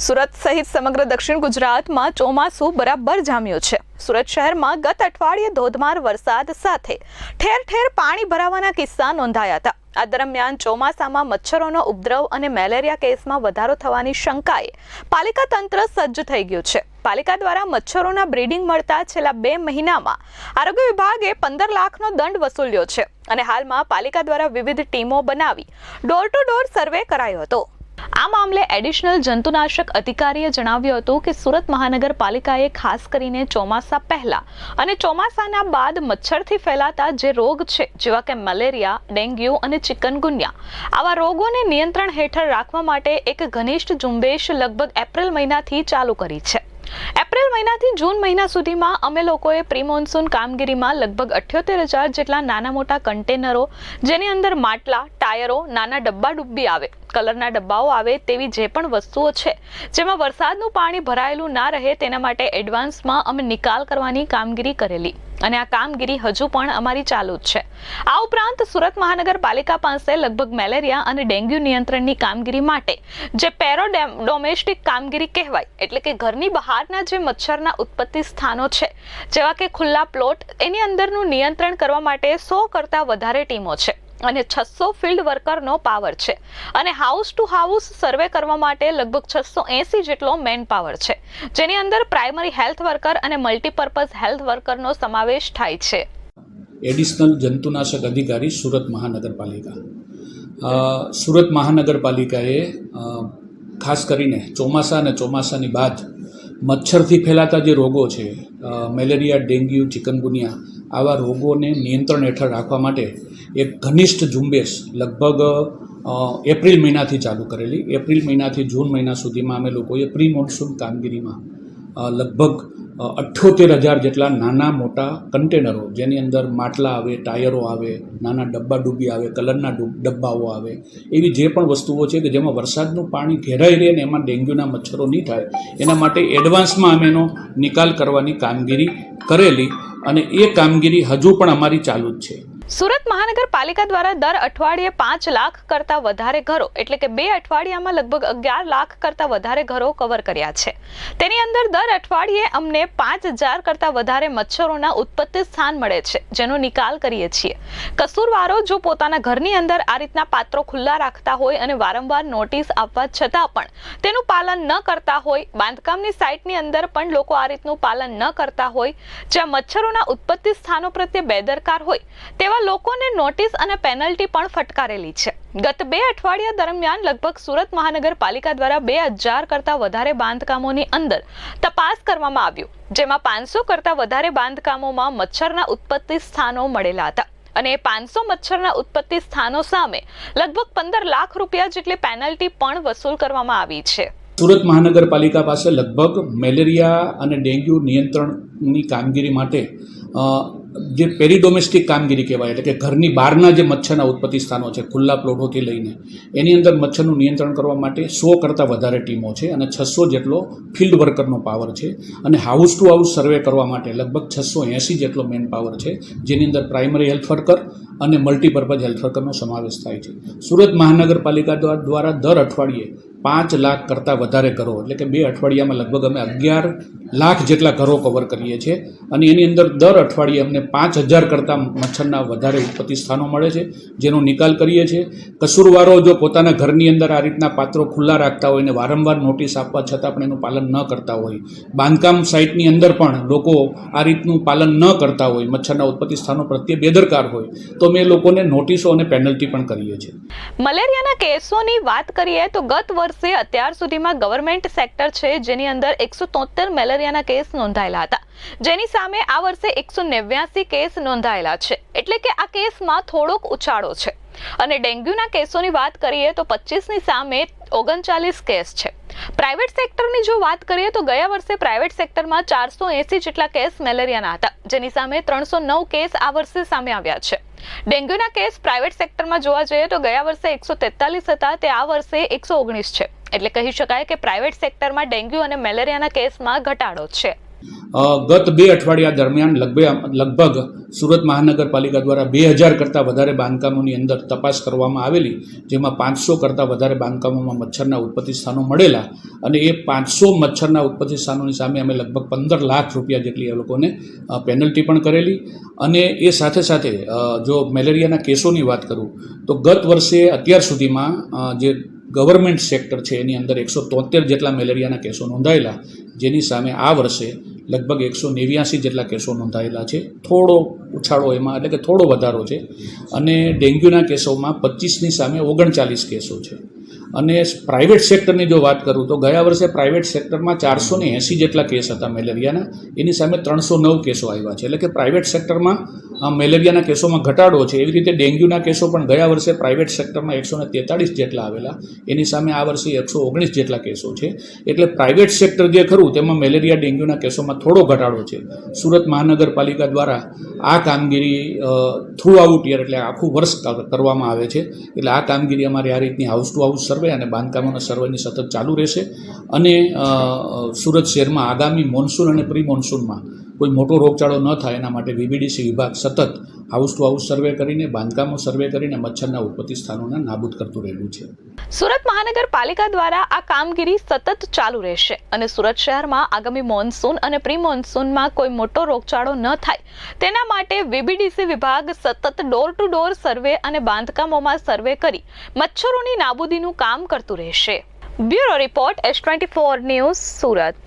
સુરત સહિત સમગ્ર દક્ષિણ ગુજરાતમાં ચોમાસું બરાબર જામ્યું છે. સુરત શહેરમાં ગત અઠવાડિયે ધોધમાર વરસાદ સાથે ઠેર ઠેર પાણી ભરાવાના કિસ્સા નોંધાયા હતા. આ દરમિયાન ચોમાસામાં મચ્છરોનો ઉપદ્રવ અને મેલેરિયા કેસમાં વધારો થવાની શંકાએ પાલિકા તંત્ર સજ્જ થઈ ગયું છે. પાલિકા દ્વારા મચ્છરોના બ્રીડિંગ મળતા છેલ્લા બે મહિનામાં આરોગ્ય વિભાગે પંદર લાખનો દંડ વસૂલ્યો છે અને હાલમાં પાલિકા દ્વારા વિવિધ ટીમો બનાવી ડોર ટુ ડોર સર્વે કરાયો હતો. આ મામલે એડિશનલ જંતુનાશક અધિકારીએ જણાવ્યું હતું કે સુરત મહાનગરપાલિકાએ ખાસ કરીને ચોમાસા પહેલા અને ચોમાસાના બાદ મચ્છરથી ફેલાતા જે રોગ છે, જેવા કે મલેરિયા, ડેન્ગ્યુ અને ચિકનગુન્યા, આવા રોગોને નિયંત્રણ હેઠળ રાખવા માટે એક ઘનિષ્ઠ ઝુંબેશ લગભગ એપ્રિલ મહિનાથી ચાલુ કરી છે. એપ્રિલ મહિનાથી જૂન મહિના સુધીમાં અમે લોકોએ પ્રી મોન્સૂન કામગીરીમાં લગભગ અઠ્યોતેર હજાર જેટલા નાના મોટા કન્ટેનરો, જેની અંદર માટલા, ટાયરો, નાના ડબ્બા ડુબ્બી આવે કલરના ડબ્બાઓ આવે તેવી જે પણ વસ્તુઓ છે, જેમાં વરસાદનું પાણી ભરાયેલું ના રહે તેના માટે એડવાન્સમાં અમે નિકાલ કરવાની કામગીરી કરેલી. અને આ કામગીરી હજુ પણ અમારી ચાલુ જ છે. આ ઉપરાંત સુરત મહાનગરપાલિકા પાસે લગભગ મેલેરિયા અને ડેન્ગ્યુ નિયંત્રણની કામગીરી માટે, જે પેરો ડોમેસ્ટિક કામગીરી કહેવાય, એટલે કે ઘરની બહારના જે મચ્છરના ઉત્પત્તિ સ્થાનો છે, જેવા કે ખુલ્લા પ્લોટ, એની અંદરનું નિયંત્રણ કરવા માટે સો કરતાં વધારે ટીમો છે. અને છસો ફિલ્ડ વર્કરનો પાવર છે. અને હાઉસ ટુ હાઉસ સર્વે કરવા માટે લગભગ છસો એંસી જેટલો મેન પાવર છે. જેની અંદર પ્રાઇમરી હેલ્થ વર્કર અને મલ્ટીપર્પઝ હેલ્થ વર્કરનો સમાવેશ થાય છે. એડિશનલ જંતુનાશક અધિકારી સુરત મહાનગરપાલિકા. સુરત મહાનગરપાલિકાએ ખાસ કરીને ચોમાસા અને ચોમાસાની બાદ મચ્છરથી ફેલાતા જે રોગો છે મેલેરિયા, ડેન્ગ્યુ, ચિકનગુનિયા આવા રોગોને નિયંત્રણ હેઠળ રાખવા માટે એક ઘનિષ્ઠ ઝુંબેશ લગભગ એપ્રિલ મહિનાથી ચાલુ કરેલી. એપ્રિલ મહિનાથી જૂન મહિના સુધીમાં અમે લોકોએ પ્રી મોન્સૂન કામગીરીમાં લગભગ અઠ્યોતેર હજાર જેટલા નાના મોટા કન્ટેનરો, જેની અંદર માટલા આવે, ટાયરો આવે, નાના ડબ્બા ડૂબી આવે, કલરના ડબ્બાઓ આવે, એવી જે પણ વસ્તુઓ છે કે જેમાં વરસાદનું પાણી ઘેરાઈ રહે ને એમાં ડેન્ગ્યુના મચ્છરો નહીં થાય, એના માટે એડવાન્સમાં અમે એનો નિકાલ કરવાની કામગીરી કરેલી અને એ કામગીરી હજુ પણ અમારી ચાલુ જ છે. સુરત મહાનગરપાલિકા દ્વારા દર અઠવાડિયે પાંચ લાખ કરતા વધારે ઘરો, એટલે કે બે અઠવાડિયામાં લગભગ અગિયાર લાખ કરતા વધારે ઘરો કવર કર્યા છે. તેની અંદર દર અઠવાડિયે અમને પાંચ હજાર કરતા વધારે મચ્છરોના ઉત્પત્તિ સ્થાન મળે છે, જેનો નિકાલ કરીએ છીએ. કસૂરવારો જો પોતાના ઘરની અંદર આ રીતના પાત્રો ખુલ્લા રાખતા હોય અને વારંવાર નોટિસ આપવા છતાં પણ તેનું પાલન ન કરતા હોય, બાંધકામની સાઇટની અંદર પણ લોકો આ રીતનું પાલન ન કરતા હોય, જ્યાં મચ્છરોના ઉત્પત્તિ સ્થાનો પ્રત્યે બેદરકાર હોય, તેવા લોકોને નોટિસ અને પેનલ્ટી પણ ફટકારેલી છે. ગત બે અઠવાડિયા દરમિયાન લગભગ સુરત મહાનગરપાલિકા દ્વારા બે હજાર કરતા વધારે બાંધકામોની અંદર તપાસ કરવામાં આવ્યું, જેમાં પાંચસો કરતા વધારે બાંધકામોમાં મચ્છરના ઉત્પત્તિ સ્થાનો મળેલા હતા. અને પાંચસો મચ્છરના ઉત્પત્તિ સ્થાનો સામે લગભગ પંદર લાખ રૂપિયા જેટલી પેનલ્ટી પણ વસૂલ કરવામાં આવી છે. સુરત મહાનગરપાલિકા પાસે લગભગ મેલેરિયા અને ડેન્ગ્યુ નિયંત્રણની કામગીરી માટે જે પેરીડોમેસ્ટિક કામગીરી કહેવાય, એટલે કે ઘરની બહારના જે મચ્છરના ઉત્પત્તિ સ્થાનો છે, ખુલ્લા પ્લોટોથી લઈને, એની અંદર મચ્છરનું નિયંત્રણ કરવા માટે સો કરતાં વધારે ટીમો છે અને છસો જેટલો ફિલ્ડ વર્કરનો પાવર છે અને હાઉસ ટુ હાઉસ સર્વે કરવા માટે લગભગ છસો એંસી જેટલો મેન પાવર છે, જેની અંદર પ્રાઇમરી હેલ્થ વર્કર અને મલ્ટીપર્પઝ હેલ્થ વર્કરનો સમાવેશ થાય છે. સુરત મહાનગરપાલિકા દ્વા- દ્વારા દર અઠવાડિયે પાંચ લાખ કરતાં વધારે ઘરો, એટલે કે બે અઠવાડિયામાં લગભગ અમે અગિયાર લાખ જેટલા ઘરો કવર કરીએ છીએ. અને એની અંદર દર અઠવાડિયે અમને પાંચ હજાર કરતાં મચ્છરના વધારે ઉત્પત્તિ સ્થાનો મળે છે, જેનો નિકાલ કરીએ છીએ. કસૂરવારો જો પોતાના ઘરની અંદર આ રીતના પાત્રો ખુલ્લા રાખતા હોય અને વારંવાર નોટિસ આપવા છતાં પણ એનું પાલન ન કરતા હોય. બાંધકામ સાઇટની અંદર પણ લોકો આ રીતનું પાલન ન કરતા હોય, મચ્છરના ઉત્પત્તિ સ્થાનો પ્રત્યે બેદરકાર હોય, તો અમે લોકોને નોટિસો અને પેનલ્ટી પણ કરીએ છીએ. મલેરિયાના કેસોની વાત કરીએ તો ગત વર્ષે અત્યાર સુધીમાં ગવર્મેન્ટ સેક્ટર છે, જેની અંદર એકસો તોતેર મેલેરિયાના કેસ નોંધાયેલા હતા. જેની સામે આ વર્ષે એકસો નેવ્યાસી કેસ નોંધાયેલા છે. એટલે કે આ કેસમાં થોડોક ઉછાળો છે. અને ડેન્ગ્યુના કેસોની વાત કરીએ તો પચીસની સામે ઓગણચાલીસ કેસ છે. પ્રાઇવેટ સેક્ટરની જો વાત કરીએ તો ગયા વર્ષે પ્રાઇવેટ સેક્ટરમાં ચારસો એંસી જેટલા કેસ મેલેરિયાના હતા, જેની સામે ત્રણસો નવ કેસ આ વર્ષે સામે આવ્યા છે. ડેન્ગ્યુના કેસ પ્રાઇવેટ સેક્ટરમાં જોવા જઈએ તો ગયા વર્ષે એકસો તેતાલીસ હતા, તે આ વર્ષે એકસો ઓગણીસ છે. એટલે કહી શકાય કે પ્રાઇવેટ સેક્ટરમાં ડેન્ગ્યુ અને મેલેરિયાના કેસમાં ઘટાડો છે. ગત બે અઠવાડિયા દરમિયાન લગભગ લગભગ સુરત મહાનગરપાલિકા દ્વારા બે હજાર કરતાં વધારે બાંધકામોની અંદર તપાસ કરવામાં આવેલી, જેમાં પાંચસો કરતાં વધારે બાંધકામોમાં મચ્છરના ઉત્પત્તિ સ્થાનો મળેલા અને એ પાંચસો મચ્છરના ઉત્પત્તિ સ્થાનોની સામે અમે લગભગ પંદર લાખ રૂપિયા જેટલી એ લોકોને પેનલ્ટી પણ કરેલી. અને એ સાથે સાથે જો મેલેરિયાના કેસોની વાત કરું, તો ગત વર્ષે અત્યાર સુધીમાં જે ગવર્મેન્ટ સેક્ટર છે, એની અંદર એકસો તોતેર જેટલા મેલેરિયાના કેસો નોંધાયેલા, જેની સામે આ વર્ષે લગભગ એકસો નેવ્યાસી જેટલા કેસો નોંધાયેલા છે. થોડો ઉછાળો એમાં, એટલે કે થોડો વધારો છે. અને ડેન્ગ્યુના કેસોમાં પચીસની સામે ઓગણચાલીસ કેસો છે. અને પ્રાઇવેટ સેક્ટરની જો વાત કરું તો ગયા વર્ષે પ્રાઇવેટ સેક્ટરમાં ચારસો ને એંસી જેટલા કેસ હતા મેલેરિયાના, એની સામે ત્રણસો નવ કેસો આવ્યા છે. એટલે કે પ્રાઇવેટ સેક્ટરમાં મેલેરિયાના કેસોમાં ઘટાડો છે. એવી રીતે ડેન્ગ્યુના કેસો પણ ગયા વર્ષે પ્રાઇવેટ સેક્ટરમાં એકસો ને તેતાળીસ જેટલા આવેલા. એની સામે આ વર્ષે એકસો ઓગણીસ જેટલા કેસો છે. એટલે પ્રાઇવેટ સેક્ટર જે ખરું, તેમાં મેલેરિયા, ડેન્ગ્યુના કેસોમાં થોડો ઘટાડો છે. સુરત મહાનગરપાલિકા દ્વારા આ કામગીરી થ્રુ આઉટ યર એટલે આખું વર્ષ કરવામાં આવે છે. એટલે આ કામગીરી અમારી આ રીતની હાઉસ ટુ હાઉસ સર્વે અને બાંધકામોના સર્વેની સતત ચાલુ રહેશે. અને સુરત શહેરમાં આગામી મોન્સૂન અને પ્રી મોન્સૂનમાં કોઈ મોટો રોગચાળો ન થાય, એના માટે વીબીડીસી વિભાગ સતત હાઉસ ટુ હાઉસ સર્વે કરીને, બાંધકામો સર્વે કરીને મચ્છરના ઉત્પત્તિ સ્થાનોને નાબૂદ કરતું રહેલું છે. સુરત મહાનગરપાલિકા દ્વારા આ કામગીરી સતત ચાલુ રહેશે અને સુરત શહેરમાં આગામી મોન્સૂન અને પ્રી મોન્સૂનમાં કોઈ મોટો રોગચાળો ન થાય. તેના માટે વીબીડીસી વિભાગ સતત ડોર ટુ ડોર સર્વે અને બાંધકામોમાં સર્વે કરી મચ્છરોની નાબૂદીનું કામ કરતું રહેશે. Bureau report S twenty four news Surat.